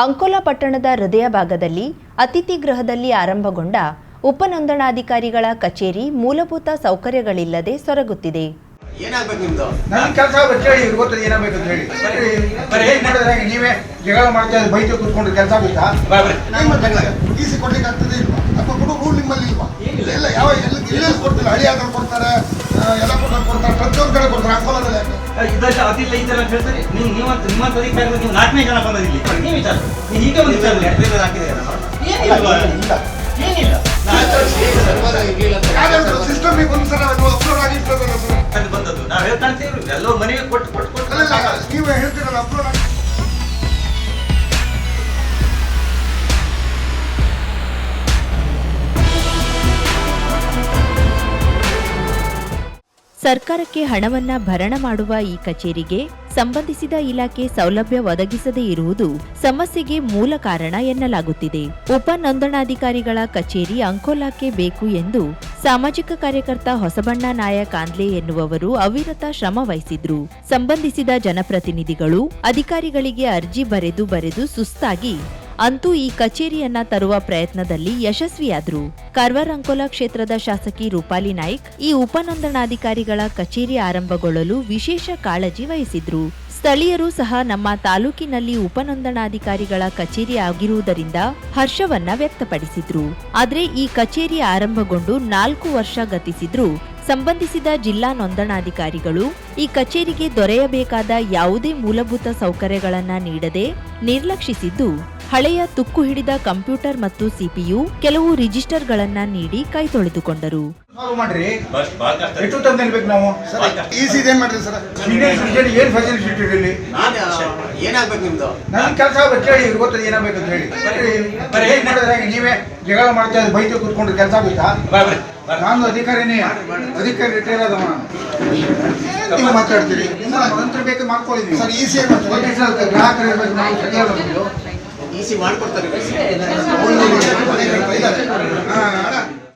ಅಂಕೋಲಾ ಪಟ್ಟಣದ ಹೃದಯ ಭಾಗದಲ್ಲಿ ಅತಿಥಿ ಗೃಹದಲ್ಲಿ ಆರಂಭಗೊಂಡ ಉಪನೋಂದಣಾಧಿಕಾರಿಗಳ ಕಚೇರಿ ಮೂಲಭೂತ ಸೌಕರ್ಯಗಳಿಲ್ಲದೆ ಸೊರಗುತ್ತಿದೆ. ಕೊಡ್ತಾರೆ ಎಲ್ಲ ಕೊಡ್ತಾರೆ ಕೊಡ್ತಾರೆ ಪ್ರತಿಯೊಂದು ಕಡೆ ಕೊಡ್ತಾರೆ ಅಂಕೋಲದಲ್ಲಿ? ಇದೆಲ್ಲ ಅದಿಲ್ಲ ಇದೆಲ್ಲ ಅಂತ ಹೇಳ್ತಾರೆ. ನೀವು ನಿಮ್ಮ ನಿಮ್ಮಂತ ಅಧಿಕಾರಿಗಳು ನೀವು ನಾಲ್ಕನೇ ಜನ ಬಂದದ್ದು ಇಲ್ಲಿ. ನೀವು ವಿಚಾರ ನೀವು ಈಗ ಒಂದು ವಿಚಾರ ಹಾಕಿದ್ದೀರಾ ಏನಿಲ್ಲ ಅದು ಬಂದದ್ದು. ನಾವು ಹೇಳ್ತಾಂತೀವಿ ಎಲ್ಲೋ ಮನೆಗೆ ಕೊಟ್ಟು ಕೊಟ್ಟು ಕೊಟ್ಟು ನೀವೇ ನೀವು ಹೇಳ್ತೀರಲ್ಲ ಅಪ್ಲೋಡ್ ಆಗಿ ಸರ್ಕಾರಕ್ಕೆ ಹಣವನ್ನ ಭರಣ ಮಾಡುವ ಈ ಕಚೇರಿಗೆ ಸಂಬಂಧಿಸಿದ ಇಲಾಖೆ ಸೌಲಭ್ಯ ಒದಗಿಸದೇ ಇರುವುದು ಸಮಸ್ಯೆಗೆ ಮೂಲ ಕಾರಣ ಎನ್ನಲಾಗುತ್ತಿದೆ. ಉಪ ನೋಂದಣಾಧಿಕಾರಿಗಳ ಕಚೇರಿ ಅಂಕೋಲಾಕ್ಕೆ ಬೇಕು ಎಂದು ಸಾಮಾಜಿಕ ಕಾರ್ಯಕರ್ತ ಹೊಸಬಣ್ಣ ನಾಯಕ್ ಆಂದ್ಲೆ ಎನ್ನುವವರು ಅವಿರತ ಶ್ರಮ ವಹಿಸಿದ್ರು. ಸಂಬಂಧಿಸಿದ ಜನಪ್ರತಿನಿಧಿಗಳು ಅಧಿಕಾರಿಗಳಿಗೆ ಅರ್ಜಿ ಬರೆದು ಬರೆದು ಸುಸ್ತಾಗಿ ಅಂತೂ ಈ ಕಚೇರಿಯನ್ನ ತರುವ ಪ್ರಯತ್ನದಲ್ಲಿ ಯಶಸ್ವಿಯಾದ್ರು. ಕರ್ವರಂಕೋಲಾ ಕ್ಷೇತ್ರದ ಶಾಸಕಿ ರೂಪಾಲಿ ನಾಯ್ಕ್ ಈ ಉಪನೋಂದಣಾಧಿಕಾರಿಗಳ ಕಚೇರಿ ಆರಂಭಗೊಳ್ಳಲು ವಿಶೇಷ ಕಾಳಜಿ ವಹಿಸಿದ್ರು. ಸ್ಥಳೀಯರು ಸಹ ನಮ್ಮ ತಾಲೂಕಿನಲ್ಲಿ ಉಪನೋಂದಣಾಧಿಕಾರಿಗಳ ಕಚೇರಿ ಆಗಿರುವುದರಿಂದ ಹರ್ಷವನ್ನ ವ್ಯಕ್ತಪಡಿಸಿದ್ರು. ಆದರೆ ಈ ಕಚೇರಿ ಆರಂಭಗೊಂಡು ನಾಲ್ಕು ವರ್ಷ ಗತಿಸಿದ್ರು ಸಂಬಂಧಿಸಿದ ಜಿಲ್ಲಾ ನೋಂದಣಾಧಿಕಾರಿಗಳು ಈ ಕಚೇರಿಗೆ ದೊರೆಯಬೇಕಾದ ಯಾವುದೇ ಮೂಲಭೂತ ಸೌಕರ್ಯಗಳನ್ನು ನೀಡದೆ ನಿರ್ಲಕ್ಷಿಸಿದ್ದು, ಹಳೆಯ ತುಕ್ಕು ಹಿಡಿದ ಕಂಪ್ಯೂಟರ್ ಮತ್ತು ಸಿಪಿಯು ಕೆಲವು ರಿಜಿಸ್ಟರ್ಗಳನ್ನು ನೀಡಿ ಕೈ ತೊಳೆದುಕೊಂಡರು ಸಾಲ್ವ್ ಮಾಡ್ರಿ. ಎಷ್ಟು ತಂದು ನಿಲ್ಬೇಕು ನಾವು. ಈ ಸಿ ಏನ್ ಮಾಡ್ರಿ ಸರ್. ಸೀನಿಯರ್ ಸಿಟಿಜನ್ ಏನ್ ಫೆಸಿಲಿಟಿ ಇಟ್ಟಿರಿ ಇಲ್ಲಿ ಏನಾಗ್ಬೇಕು ನಿಮ್ದು? ನನ್ ಕೆಲಸ ಹೇಳಿ ಗೊತ್ತದ ಏನಾಗಬೇಕು ಅಂತ ಹೇಳಿ. ಬರೀ ಏನ್ ಮಾಡಿದ್ರೆ ಹೆಂಗೆ ನೀವೇ ಜಗಳ ಮಾಡ್ತಾ ಬೈತು ಕೂತ್ಕೊಂಡ್ರೆ ಕೆಲಸ ಆಗುತ್ತಾ? ನಾನು ಅಧಿಕಾರಿನೇ. ಅಧಿಕಾರಿ ರಿಟೈರ್ ಆದವ ನಾನು. ನೀವು ಮಾತಾಡ್ತೀರಿ. ನಿಮ್ಮ ಬೇಕು ಮಾಡ್ಕೊಳ್ಳಿ ನೀವು. ಸರ್ ಈ ಸಿ ಏನ್ ಗ್ರಾಹಕರು ಇರ್ಬೇಕು ನಾವು ಸರಿಯಾದ ನಮ್ದು. ಈಸಿ ಮಾಡ್ಕೊಡ್ತಾರೆ.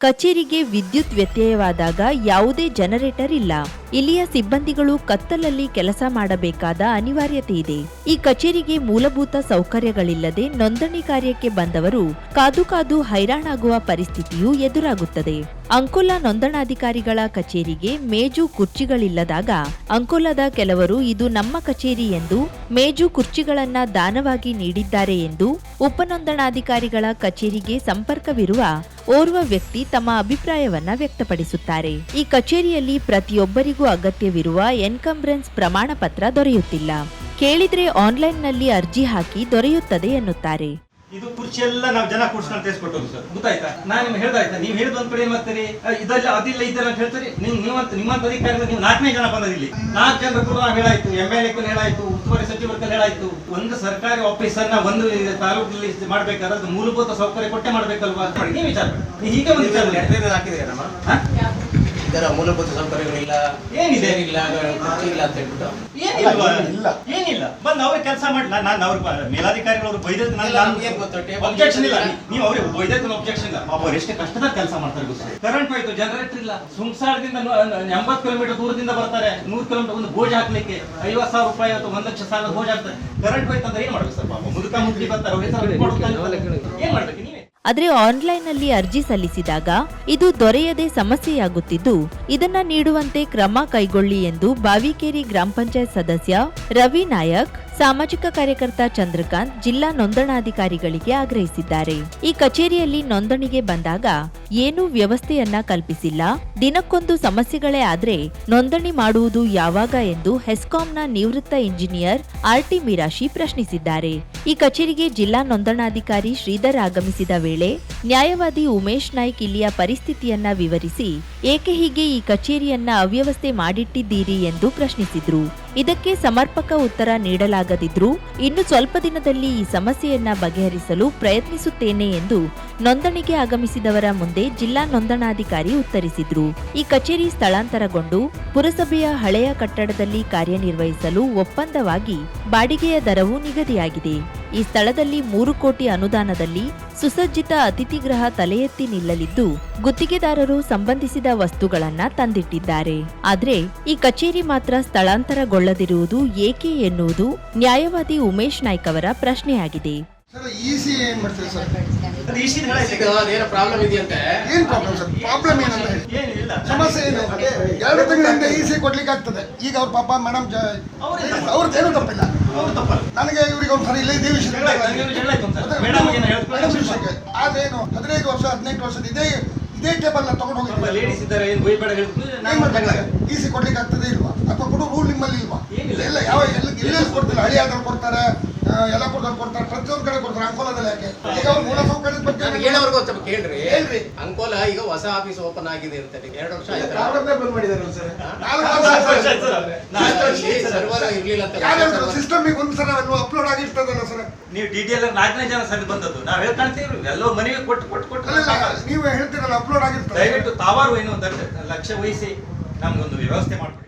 ಕಚೇರಿಗೆ ವಿದ್ಯುತ್ ವ್ಯತ್ಯಯವಾದಾಗ ಯಾವುದೇ ಜನರೇಟರ್ ಇಲ್ಲ. ಇಲ್ಲಿಯ ಸಿಬ್ಬಂದಿಗಳು ಕತ್ತಲಲ್ಲಿ ಕೆಲಸ ಮಾಡಬೇಕಾದ ಅನಿವಾರ್ಯತೆ ಇದೆ. ಈ ಕಚೇರಿಗೆ ಮೂಲಭೂತ ಸೌಕರ್ಯಗಳಿಲ್ಲದೆ ನೋಂದಣಿ ಕಾರ್ಯಕ್ಕೆ ಬಂದವರು ಕಾದು ಕಾದು ಹೈರಾಣಾಗುವ ಪರಿಸ್ಥಿತಿಯೂ ಎದುರಾಗುತ್ತದೆ. ಅಂಕೋಲಾ ನೋಂದಣಾಧಿಕಾರಿಗಳ ಕಚೇರಿಗೆ ಮೇಜು ಕುರ್ಚಿಗಳಿಲ್ಲದಾಗ ಅಂಕೋಲಾದ ಕೆಲವರು ಇದು ನಮ್ಮ ಕಚೇರಿ ಎಂದು ಮೇಜು ಕುರ್ಚಿಗಳನ್ನ ದಾನವಾಗಿ ನೀಡಿದ್ದಾರೆ ಎಂದು ಉಪನೋಂದಣಾಧಿಕಾರಿಗಳ ಕಚೇರಿಗೆ ಸಂಪರ್ಕವಿರುವ ಓರ್ವ ವ್ಯಕ್ತಿ ತಮ್ಮ ಅಭಿಪ್ರಾಯವನ್ನ ವ್ಯಕ್ತಪಡಿಸುತ್ತಾರೆ. ಈ ಕಚೇರಿಯಲ್ಲಿ ಪ್ರತಿಯೊಬ್ಬರಿಗೂ ಅಗತ್ಯವಿರುವ ಎನ್ಕಂಬ್ರೆನ್ಸ್ ಪ್ರಮಾಣ ಪತ್ರ ದೊರೆಯುತ್ತಿಲ್ಲ. ಕೇಳಿದ್ರೆ ಆನ್ಲೈನ್ನಲ್ಲಿ ಅರ್ಜಿ ಹಾಕಿ ದೊರೆಯುತ್ತದೆ ಎನ್ನುತ್ತಾರೆ. ಇದು ಕುರ್ಚಿ ಎಲ್ಲ ನಾವು ಜನ ಕೂಡ್ಸ್ಕೊಂಡು ತಿಳಿಸ್ಕೊಟ್ಟೋದು ಸರ್. ಗೊತ್ತಾಯ್ತಾ? ನಾನು ನಿಮ್ಗೆ ಹೇಳ್ದಾಯ್ತಾ ನೀವು ಹೇಳಿದ ಒಂದ್ ಕಡೆ ಏನ್ ಮಾಡ್ತೀರಿ? ಇದೆಲ್ಲ ಅದಿಲ್ಲ ಇದೆಲ್ಲ ಅಂತ ಹೇಳ್ತೀರಿ? ನೀವು ನೀವಂತ ನಿಮ್ಮಂತ ಅಧಿಕಾರಿಗಳು ನೀವು ನಾಲ್ಕನೇ ಜನ ಬಂದದ್ದು ಇಲ್ಲಿ. ನಾಲ್ಕು ಜನ ಕೂಡ ನಾವು ಹೇಳಾಯ್ತು ಎಂ ಎಲ್ ಎ ಹೇಳಾಯ್ತು ಉಸ್ತುವಾರಿ ಸಚಿವರ ಕೈಲಿ ಹೇಳಾಯ್ತು. ಒಂದು ಸರ್ಕಾರಿ ಆಫೀಸರ್ನ ಒಂದು ತಾಲೂಕಿನಲ್ಲಿ ಮಾಡ್ಬೇಕಾದ್ರೆ ಅದು ಮೂಲಭೂತ ಸೌಕರ್ಯ ಕೊಟ್ಟೆ ಮಾಡ್ಬೇಕಲ್ವಾ? ನೀವು ವಿಚಾರ ನೀವು ಹೀಗೆ ಒಂದು ವಿಚಾರ. ಲೆಟರ್ ನಮ್ಮ? ಇದರ ಮೂಲಭೂತ ಸೌಕರ್ಯಗಳಿಲ್ಲ ಏನಿದೆ? ಇಲ್ಲ ಇಲ್ಲ ಅಂತ ಹೇಳ್ಬಿಟ್ಟು. ಏನಿಲ್ವಾ? ಇಲ್ಲ. ಏನಿಲ್ಲ? ಬಂದು ಅವ್ರಿಗೆ ಕೆಲಸ ಮಾಡಿ ನಾನು ಅವ್ರ ಮೇಲಾಧಿಕಾರಿಗಳು ಅವ್ರು table ಅಬ್ಜೆಕ್ಷನ್ ಇಲ್ಲ. ನೀವು ಅವ್ರಿಗೆ ಬೈದದ್ದು ಅಬ್ಜೆಕ್ಷನ್ ಇಲ್ಲ. ಪಾಪ ಅವ್ರು ಎಷ್ಟು ಕಷ್ಟದ ಕೆಲಸ ಮಾಡ್ತಾರೆ ಗೊತ್ತು? ಕರೆಂಟ್ ಹೋಯ್ತು ಜನರೇಟರ್ ಇಲ್ಲ. ಸುಂಸಾರದಿಂದ ಎಂಬತ್ತು ಕಿಲೋಮೀಟರ್ ದೂರದಿಂದ ಬರ್ತಾರೆ. ನೂರು ಕಿಲೋಮೀಟರ್ ಒಂದು ಬೋಜ್ ಹಾಕ್ಲಿಕ್ಕೆ ಐವತ್ತು ಸಾವಿರ ರೂಪಾಯಿ ಅಥವಾ ಒಂದು ಲಕ್ಷ ಸಾವಿರ ಬೋಜ್ ಹಾಕ್ತಾರೆ. ಕರೆಂಟ್ ಹೋಯ್ತು ಅಂದ್ರೆ ಏನ್ ಮಾಡ್ಬೇಕು ಸರ್ ಪಾಪ? ಮುದುಕ ಮುದುಕಿ ಬರ್ತಾರೆ ಅವ್ರಿಗೆ. ಏನ್ ಮಾಡ್ಬೇಕು? ನೀವೇ ಆದ್ರೆ ಆನ್ಲೈನ್ನಲ್ಲಿ ಅರ್ಜಿ ಸಲ್ಲಿಸಿದಾಗ ಇದು ದೊರೆಯದೆ ಸಮಸ್ಯೆಯಾಗುತ್ತಿದ್ದು, ಇದನ್ನ ನೀಡುವಂತೆ ಕ್ರಮ ಕೈಗೊಳ್ಳಿ ಎಂದು ಬಾವಿಕೇರಿ ಗ್ರಾಮ ಪಂಚಾಯತ್ ಸದಸ್ಯ ರವಿ ನಾಯಕ್ ಸಾಮಾಜಿಕ ಕಾರ್ಯಕರ್ತ ಚಂದ್ರಕಾಂತ್ ಜಿಲ್ಲಾ ನೋಂದಣಾಧಿಕಾರಿಗಳಿಗೆ ಆಗ್ರಹಿಸಿದ್ದಾರೆ. ಈ ಕಚೇರಿಯಲ್ಲಿ ನೋಂದಣಿಗೆ ಬಂದಾಗ ಏನೂ ವ್ಯವಸ್ಥೆಯನ್ನ ಕಲ್ಪಿಸಿಲ್ಲ. ದಿನಕ್ಕೊಂದು ಸಮಸ್ಯೆಗಳೇ ಆದ್ರೆ ನೋಂದಣಿ ಮಾಡುವುದು ಯಾವಾಗ ಎಂದು ಹೆಸ್ಕಾಂನ ನಿವೃತ್ತ ಇಂಜಿನಿಯರ್ ಆರ್ಟಿ ಮಿರಾಶಿ ಪ್ರಶ್ನಿಸಿದ್ದಾರೆ. ಈ ಕಚೇರಿಗೆ ಜಿಲ್ಲಾ ನೋಂದಣಾಧಿಕಾರಿ ಶ್ರೀಧರ್ ಆಗಮಿಸಿದ ವೇಳೆ ನ್ಯಾಯವಾದಿ ಉಮೇಶ್ ನಾಯ್ಕ್ ಇಲ್ಲಿಯ ಪರಿಸ್ಥಿತಿಯನ್ನ ವಿವರಿಸಿ, ಏಕೆ ಹೀಗೆ ಈ ಕಚೇರಿಯನ್ನ ಅವ್ಯವಸ್ಥೆ ಮಾಡಿಟ್ಟಿದ್ದೀರಿ? ಎಂದು ಪ್ರಶ್ನಿಸಿದ್ರು. ಇದಕ್ಕೆ ಸಮರ್ಪಕ ಉತ್ತರ ನೀಡಲಾಗದಿದ್ರೂ ಇನ್ನು ಸ್ವಲ್ಪ ದಿನದಲ್ಲಿ ಈ ಸಮಸ್ಯೆಯನ್ನ ಬಗೆಹರಿಸಲು ಪ್ರಯತ್ನಿಸುತ್ತೇನೆ ಎಂದು ನೋಂದಣಿಗೆ ಆಗಮಿಸಿದವರ ಮುಂದೆ ಜಿಲ್ಲಾ ನೋಂದಣಾಧಿಕಾರಿ ಉತ್ತರಿಸಿದ್ರು. ಈ ಕಚೇರಿ ಸ್ಥಳಾಂತರಗೊಂಡು ಪುರಸಭೆಯ ಹಳೆಯ ಕಟ್ಟಡದಲ್ಲಿ ಕಾರ್ಯನಿರ್ವಹಿಸಲು ಒಪ್ಪಂದವಾಗಿ ಬಾಡಿಗೆಯ ದರವು ನಿಗದಿಯಾಗಿದೆ. ಈ ಸ್ಥಳದಲ್ಲಿ ಮೂರು ಕೋಟಿ ಅನುದಾನದಲ್ಲಿ ಸುಸಜ್ಜಿತ ಅತಿಥಿ ಗೃಹ ತಲೆ ಎತ್ತಿ ನಿಲ್ಲಲಿದ್ದು ಗುತ್ತಿಗೆದಾರರು ಸಂಬಂಧಿಸಿದ ವಸ್ತುಗಳನ್ನ ತಂದಿಟ್ಟಿದ್ದಾರೆ. ಆದರೆ ಈ ಕಚೇರಿ ಮಾತ್ರ ಸ್ಥಳಾಂತರಗೊಳ್ಳದಿರುವುದು ಏಕೆ ಎನ್ನುವುದು ನ್ಯಾಯವಾದಿ ಉಮೇಶ್ ನಾಯ್ಕ್ ಅವರ ಪ್ರಶ್ನೆಯಾಗಿದೆ. ಸರ್ ಈಸಿ ಏನ್ ಮಾಡ್ತೀರಿ ಸರ್? ಅದು ಇಷ್ಟಿದ್ ಹೇಳಾಯ್ತು ಈಗ ಅದೇನೋ ಪ್ರಾಬ್ಲಮ್ ಇದೆಯಂತೆ? ಏನ್ ಪ್ರಾಬ್ಲಮ್ ಸರ್? ಪ್ರಾಬ್ಲಮ್ ಏನಂತ ಹೇಳಿ. ಏನಿಲ್ಲ. ಸಮಸ್ಯೆ ಏನು? ಎರಡು ತಿಂಗಳಿಂದ ಈಸಿ ಕೊಡ್ಲಿಕ್ಕೆ ಆಗ್ತದೆ ಈಗ ಅವ್ರ ಪಾಪ ಮೇಡಮ್ ಅವ್ರದ್ದೇನು ತಪ್ಪಿಲ್ಲ. ಅವ್ರು ತಪ್ಪಲ್ಲ. ನನಗೆ ಇವರಿಗೆ ಒಂದ್ಸರಿ ಇಲ್ಲ ಇದೇ ವಿಷಯ ಒಂದು ಅದೇನು ಹದಿನೈದು ವರ್ಷ ಹದಿನೆಂಟು ವರ್ಷದ ಇದೇ ಇದೇ ಟೇಬಲ್ನ ತಗೊಂಡು ಹೋಗಿ ಲೇಡೀಸ್ ಇದ್ದಾರೆ ಏನು ಬೈಬೇಡ ಈಸಿ ಕೊಡ್ಲಿಕ್ಕೆ ಆಗ್ತದೆ ಇಲ್ವಾ? ಅಥವಾ ಕೊಡೋ ರೂಲ್ ನಿಮ್ಮಲ್ಲಿ ಇಲ್ವಾ? ಇಲ್ಲ ಎಲ್ಲ ಯಾವ ಎಲ್ಲಿ ಎಲ್ಲೆಲ್ಲಿ ಕೊಡ್ತಿಲ್ಲ ಆದ್ರೂ ಕೊಡ್ತಾರೆ ಎಲ್ಲ ಕೊಡ್ತಾರೆ ಕೊಡ್ತಾರೆ ಪ್ರತಿಯೊಂದು ಕಡೆ ಕೊಡ್ತಾರೆ ಅಂಕೋಲದಲ್ಲಿ ಯಾಕೆ? ಈಗ ಅವ್ರು ಮೂಲ ಸೌಕರ್ಯದ ಬಗ್ಗೆ ಹೇಳೋರ್ಗು ಸ್ವಲ್ಪ ಕೇಳ್ರಿ. ಹೇಳ್ರಿ. ಅಂಕೋಲ ಈಗ ಹೊಸ ಆಫೀಸ್ ಓಪನ್ ಆಗಿದೆ ಅಂತ ಎರಡು ವರ್ಷ ಆಯ್ತು ಬಂದ್ ಮಾಡಿದಾರಲ್ಲ ಸರ್. ನಾಲ್ಕು ನಾಲ್ಕು ವರ್ಷ ವರ್ಷ ಆಯ್ತು ನಾಲ್ಕು ವರ್ಷ ಸರ್. ಸರ್ವರ್ ಇರ್ಲಿಲ್ಲ ಅಂತ ಯಾರು ಸಿಸ್ಟಮಿಗೆ ಒಂದ್ಸಲ ಅಪ್ಲೋಡ್ ಆಗಿರ್ತದಲ್ಲ ಸರ್. ನೀವು ಡಿ ಡಿ ಎಲ್ ನಾಲ್ಕನೇ ಜನ ಸರಿ ಬಂದದ್ದು. ನಾವ್ ಹೇಳ್ಕಾಣ್ತೀವಿ ಎಲ್ಲೋ ಮನೆಗೆ ಕೊಟ್ಟು ಕೊಟ್ಟು ಕೊಟ್ಟು. ಅಲ್ಲ ನೀವು ಹೇಳ್ತೀರಲ್ಲ ಅಪ್ಲೋಡ್ ಆಗಿರ್ತದೆ ದಯವಿಟ್ಟು ತಾವಾರು ಏನು ಅಂತ ಲಕ್ಷ್ಯ ವಹಿಸಿ ನಮ್ಗೊಂದು ವ್ಯವಸ್ಥೆ ಮಾಡ್ಬಿಡಿ.